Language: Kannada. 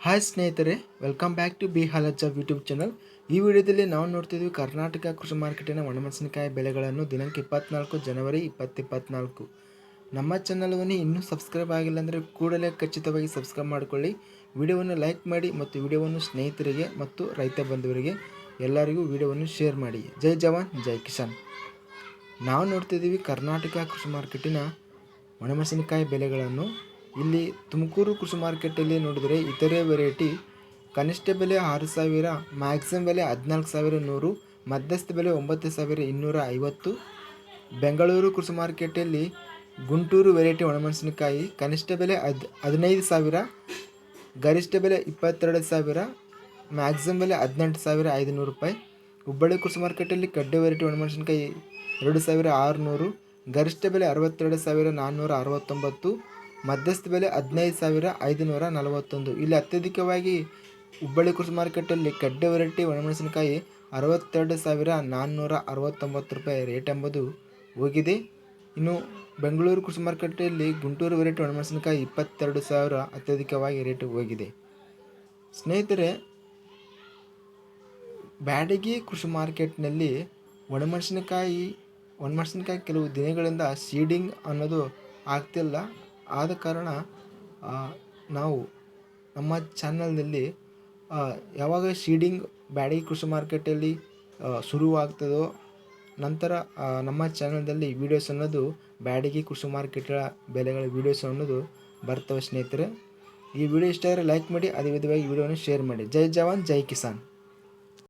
ಹಾಯ್ ಸ್ನೇಹಿತರೆ ವೆಲ್ಕಮ್ ಬ್ಯಾಕ್ ಟು ಬಿ ಹಾಲಜ್ ಯೂಟ್ಯೂಬ್ ಚಾನಲ್ ಈ ವಿಡಿಯೋದಲ್ಲಿ ನಾವು ನೋಡ್ತಿದ್ವಿ ಕರ್ನಾಟಕ ಕೃಷಿ ಮಾರ್ಕೆಟಿನ ಒಣಮೆಣಸಿನಕಾಯಿ ಬೆಲೆಗಳನ್ನು ದಿನಾಂಕ ಇಪ್ಪತ್ನಾಲ್ಕು ಜನವರಿ ಇಪ್ಪತ್ತಿಪ್ಪತ್ನಾಲ್ಕು. ನಮ್ಮ ಚಾನಲ್ವನ್ನು ಇನ್ನೂ ಸಬ್ಸ್ಕ್ರೈಬ್ ಆಗಿಲ್ಲ ಅಂದರೆ ಕೂಡಲೇ ಖಚಿತವಾಗಿ ಸಬ್ಸ್ಕ್ರೈಬ್ ಮಾಡಿಕೊಳ್ಳಿ. ವಿಡಿಯೋವನ್ನು ಲೈಕ್ ಮಾಡಿ ಮತ್ತು ವಿಡಿಯೋವನ್ನು ಸ್ನೇಹಿತರಿಗೆ ಮತ್ತು ರೈತ ಬಂಧುವರಿಗೆ ಎಲ್ಲರಿಗೂ ವಿಡಿಯೋವನ್ನು ಶೇರ್ ಮಾಡಿ. ಜೈ ಜವಾನ್, ಜೈ ಕಿಸಾನ್. ನಾವು ನೋಡ್ತಿದ್ದೀವಿ ಕರ್ನಾಟಕ ಕೃಷಿ ಮಾರ್ಕೆಟಿನ ಒಣಮೆಣಸಿನಕಾಯಿ ಬೆಲೆಗಳನ್ನು ಇಲ್ಲಿ ತುಮಕೂರು ಕೃಷಿ ಮಾರ್ಕೆಟಲ್ಲಿ ನೋಡಿದರೆ ಇತರೆ ವೆರೈಟಿ ಕನಿಷ್ಠ ಬೆಲೆ ಆರು ಸಾವಿರ ಮ್ಯಾಕ್ಸಿಮಮ್ ಬೆಲೆ ಹದಿನಾಲ್ಕು ಸಾವಿರ ನೂರು, ಮಧ್ಯಸ್ಥ ಬೆಲೆ ಒಂಬತ್ತು ಸಾವಿರ ಇನ್ನೂರ ಐವತ್ತು. ಬೆಂಗಳೂರು ಕೃಷಿ ಮಾರ್ಕೆಟಲ್ಲಿ ಗುಂಟೂರು ವೆರೈಟಿ ಒಣಮೆಣಸಿನಕಾಯಿ ಕನಿಷ್ಠ ಬೆಲೆ ಹದ್, ಹದಿನೈದು ಸಾವಿರ, ಗರಿಷ್ಠ ಬೆಲೆ ಇಪ್ಪತ್ತೆರಡು ಸಾವಿರ ಮ್ಯಾಕ್ಸಿಮಮ್ ಬೆಲೆ ಹದಿನೆಂಟು ಸಾವಿರ ಐದುನೂರು ರೂಪಾಯಿ. ಹುಬ್ಬಳ್ಳಿ ಕೃಷಿ ಮಾರ್ಕೆಟಲ್ಲಿ ಕಡ್ಡೆ ವೆರೈಟಿ ಒಣಮೆಣಸಿನಕಾಯಿ ಎರಡು ಸಾವಿರ ಆರುನೂರು, ಗರಿಷ್ಠ ಬೆಲೆ ಅರವತ್ತೆರಡು ಸಾವಿರ ನಾನ್ನೂರ ಅರವತ್ತೊಂಬತ್ತು. ಮಧ್ಯಸ್ಥ ಬೆಲೆ ಹದಿನೈದು ಸಾವಿರ ಐದುನೂರ ನಲವತ್ತೊಂದು. ಇಲ್ಲಿ ಅತ್ಯಧಿಕವಾಗಿ ಹುಬ್ಬಳ್ಳಿ ಕೃಷಿ ಮಾರ್ಕೆಟಲ್ಲಿ ಕಡ್ಡೆ ವೆರೈಟಿ ಒಣಮೆಣಸಿನಕಾಯಿ ಅರವತ್ತೆರಡು ಸಾವಿರ ನಾನ್ನೂರ ಅರವತ್ತೊಂಬತ್ತು ರೂಪಾಯಿ ರೇಟ್ ಎಂಬುದು ಹೋಗಿದೆ. ಇನ್ನು ಬೆಂಗಳೂರು ಕೃಷಿ ಮಾರ್ಕೆಟಲ್ಲಿ ಗುಂಟೂರು ವೆರೈಟಿ ಒಣಮೆಣಸಿನಕಾಯಿ ಇಪ್ಪತ್ತೆರಡು ಸಾವಿರ ಅತ್ಯಧಿಕವಾಗಿ ರೇಟ್ ಹೋಗಿದೆ. ಸ್ನೇಹಿತರೆ, ಬ್ಯಾಡಗಿ ಕೃಷಿ ಮಾರ್ಕೆಟ್ನಲ್ಲಿ ಒಣಮೆಣಸಿನಕಾಯಿ ಒಣಮೆಣಸಿನಕಾಯಿ ಕೆಲವು ದಿನಗಳಿಂದ ಸೀಡಿಂಗ್ ಅನ್ನೋದು ಆಗ್ತಿಲ್ಲ. ಆದ ಕಾರಣ ನಾವು ನಮ್ಮ ಚಾನಲ್ನಲ್ಲಿ ಯಾವಾಗ ಸೀಡಿಂಗ್ ಬ್ಯಾಡಗಿ ಕೃಷಿ ಮಾರ್ಕೆಟಲ್ಲಿ ಶುರುವಾಗ್ತದೋ, ನಂತರ ನಮ್ಮ ಚಾನಲ್ದಲ್ಲಿ ವೀಡಿಯೋಸ್ ಅನ್ನೋದು ಬ್ಯಾಡಗಿ ಕೃಷಿ ಮಾರ್ಕೆಟ್ಗಳ ಬೆಲೆಗಳ ವೀಡಿಯೋಸ್ ಅನ್ನೋದು ಬರ್ತವೆ ಸ್ನೇಹಿತರೆ. ಈ ವಿಡಿಯೋ ಇಷ್ಟ ಆದರೆ ಲೈಕ್ ಮಾಡಿ, ಅದೇ ವಿಧವಾಗಿ ವಿಡಿಯೋನ ಶೇರ್ ಮಾಡಿ. ಜೈ ಜವಾನ್, ಜೈ ಕಿಸಾನ್.